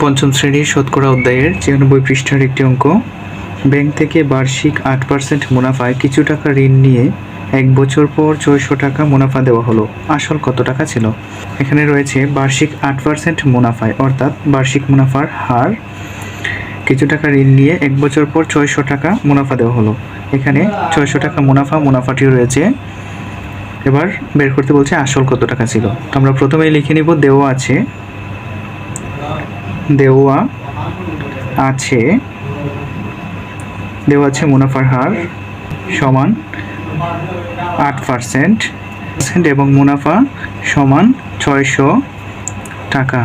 পঞ্চম শ্রেণির শতকরা অধ্যায়ের ছিয়ানব্বই পৃষ্ঠার একটি অঙ্ক। ব্যাংক থেকে বার্ষিক আট পার্সেন্ট মুনাফায় কিছু টাকা ঋণ নিয়ে এক বছর পর ছয়শো টাকা মুনাফা দেওয়া হলো। আসল কত টাকা ছিল? এখানে রয়েছে বার্ষিক আট পার্সেন্ট মুনাফায়, অর্থাৎ বার্ষিক মুনাফার হার। কিছু টাকা ঋণ নিয়ে এক বছর পর ছয়শো টাকা মুনাফা দেওয়া হলো। এখানে ছয়শো টাকা মুনাফা, মুনাফাটিও রয়েছে। এবার বের করতে বলছে আসল কত টাকা ছিল। তো আমরা প্রথমেই লিখে নিব, দেওয়া আছে দেওয়া আছে। দেওয়া আছে মুনাফার হার সমান আট পার্সেন্ট এবং মুনাফা সমান ছয়শো টাকা।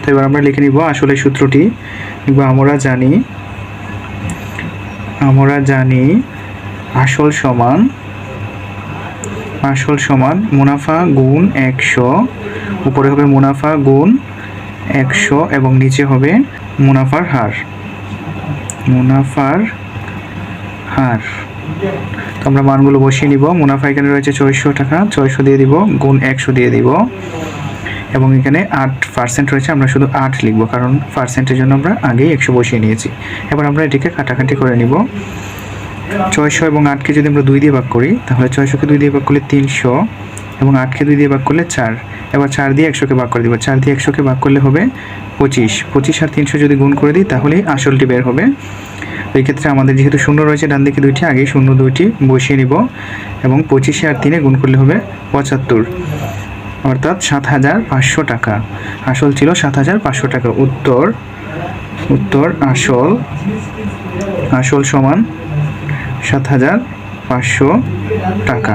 তো এবার আমরা লিখে নিব আসলে সূত্রটি। আমরা জানি আমরা জানি আসল সমান আসল সমান মুনাফা গুণ একশো, উপরে হবে মুনাফা গুণ একশো এবং নিচে হবে মুনাফার হার। মুনাফার হার। তো আমরা মানগুলো বসিয়ে নিব। মুনাফা এখানে রয়েছে ছয়শো টাকা। ছয়শো দিয়ে দিব, গুণ একশো দিয়ে দিব। এবং এখানে আট পার্সেন্ট রয়েছে। আমরা শুধু আট লিখব কারণ পার্সেন্টের জন্য আমরা আগেই একশো বসিয়ে নিয়েছি। এবার আমরা এটিকে কাটাকাটি করে নিব। ছয়শো এবং আটকে যদি আমরা দুই দিয়ে ভাগ করি, তাহলে ছয়শোকে দুই দিয়ে ভাগ করলে তিনশো। এবং আটকে দুই দিয়ে ভাগ করলে চার। এবার চার দিয়ে একশোকে ভাগ করে দিব। চার দিয়ে একশোকে ভাগ করলে হবে পঁচিশ। পঁচিশ আর তিনশো যদি গুণ করে দিই তাহলেই আসলটি বের হবে। এই ক্ষেত্রে আমাদের যেহেতু শূন্য রয়েছে, ডান দিকে দুইটি, আগেই শূন্য দুইটি বসিয়ে নিব এবং পঁচিশে আর তিনে গুণ করলে হবে পঁচাত্তর। অর্থাৎ সাত হাজার পাঁচশো টাকা। আসল ছিল সাত হাজার পাঁচশো টাকা। উত্তর উত্তর আসল আসল সমান সাত হাজার পাঁচশো টাকা।